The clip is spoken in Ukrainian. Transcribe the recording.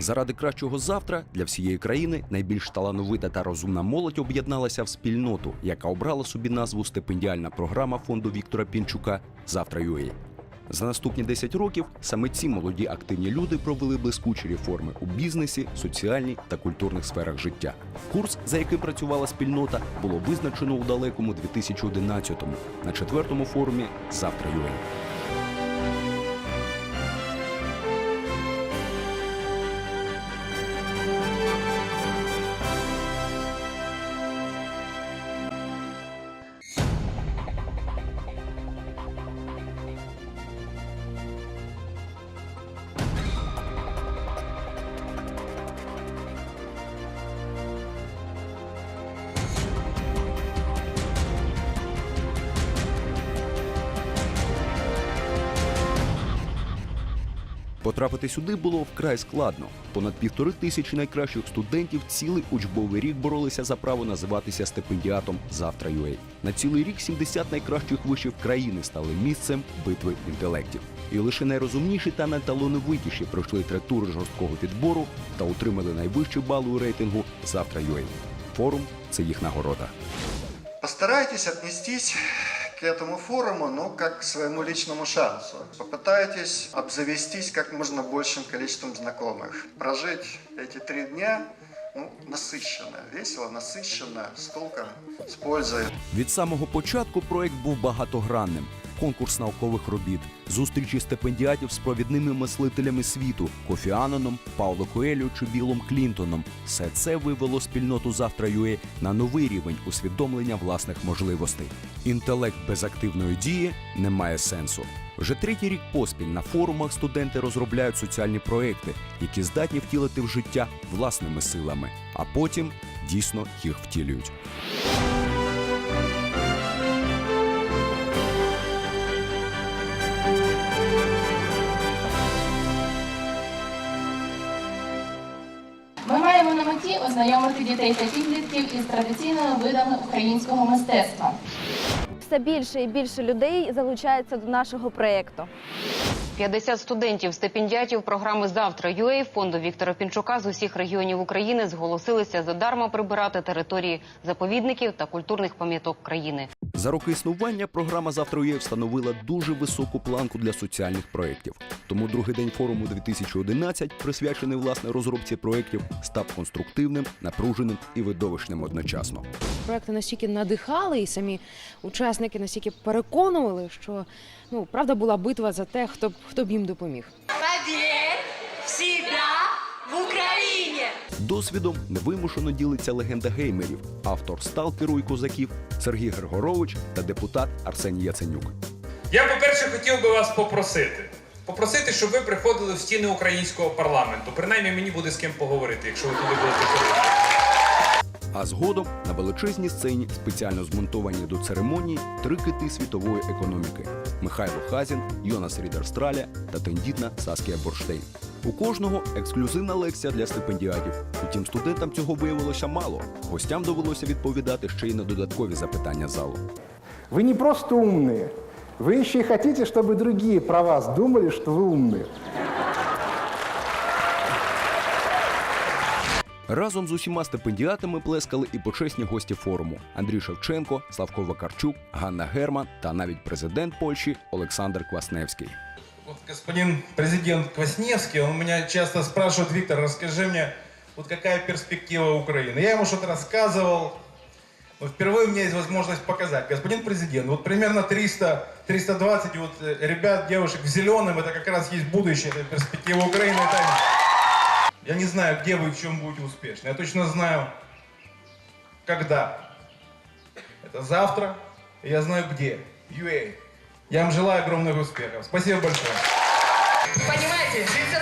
Заради кращого завтра для всієї країни найбільш талановита та розумна молодь об'єдналася в спільноту, яка обрала собі назву стипендіальна програма фонду Віктора Пінчука Завтра ЮЕ. За наступні 10 років саме ці молоді активні люди провели блискучі реформи у бізнесі, соціальній та культурних сферах життя. Курс, за яким працювала спільнота, було визначено у далекому 2011-му на четвертому форумі Завтра ЮЕ. Потрапити сюди було вкрай складно. Понад півтори тисячі найкращих студентів цілий учбовий рік боролися за право називатися стипендіатом Завтра UA. На цілий рік 70 найкращих вишів країни стали місцем битви інтелектів. І лише найрозумніші та найталановитіші пройшли три тури жорсткого відбору та отримали найвищі бали у рейтингу Завтра UA. Форум це їх нагорода. Постарайтесь отнестись к этому форуму, ну, как к своему личному шансу. Попытайтесь обзавестись как можно большим количеством знакомых. Прожить эти три дня ну, насыщенно, весело, насыщенно, с толком, с пользой. Від самого початку проект був багатогранним. Конкурс наукових робіт, зустрічі стипендіатів з провідними мислителями світу Кофі Ананом, Пауло Коелю чи Білом Клінтоном. Все це вивело спільноту завтра ЮЕ на новий рівень усвідомлення власних можливостей. Інтелект без активної дії не має сенсу. Вже третій рік поспіль на форумах студенти розробляють соціальні проекти, які здатні втілити в життя власними силами, а потім дійсно їх втілюють. На меті ознайомити дітей та підлітків із традиційними видами українського мистецтва. Все більше і більше людей залучається до нашого проєкту. 50 студентів стипендіатів програми Завтра UA фонду Віктора Пінчука з усіх регіонів України зголосилися задарма прибирати території заповідників та культурних пам'яток країни. За роки існування програма «Завтра ЮЄ» встановила дуже високу планку для соціальних проєктів. Тому другий день форуму 2011, присвячений власне розробці проєктів, став конструктивним, напруженим і видовищним одночасно. Проекти настільки надихали, і самі учасники настільки переконували, що ну правда була битва за те, хто б хто б їм допоміг. В Украине! Досвідом невимушено ділиться легенда геймерів, автор сталкеру і козаків Сергій Григорович та депутат Арсеній Яценюк. Я, по-перше, хотів би вас попросити. Попросити, щоб ви приходили в стіни українського парламенту. Принаймні мені буде з ким поговорити, якщо ви туди будете. А згодом на величезній сцені, спеціально змонтовані до церемонії, три кити світової економіки: Михайло Хазін, Йонас Рідерстраля та тендітна Саскія Борштейн. У кожного ексклюзивна лекція для стипендіатів. Утім, студентам цього виявилося мало. Гостям довелося відповідати ще й на додаткові запитання залу. Вы не просто умные, вы еще и хотите, чтобы другие про вас думали, что вы умные. Разом з усіма стипендіатами плескали і почесні гості форуму: Андрій Шевченко, Славко Вакарчук, Ганна Герман та навіть президент Польщі Олександр Квасневський. Вот господин президент Квасневский, он меня часто спрашивает, Виктор, расскажи мне, вот какая перспектива Украины. Я ему что-то рассказывал, но впервые у меня есть возможность показать. Господин президент, вот примерно 300, 320 вот э, ребят, девушек в зеленом, это как раз есть будущее, это перспектива Украины. Это... Я не знаю, где вы и в чем будете успешны. Я точно знаю, когда. Это завтра, и я знаю где. UA. Я вам желаю огромных успехов. Спасибо большое. Понимаете, жить за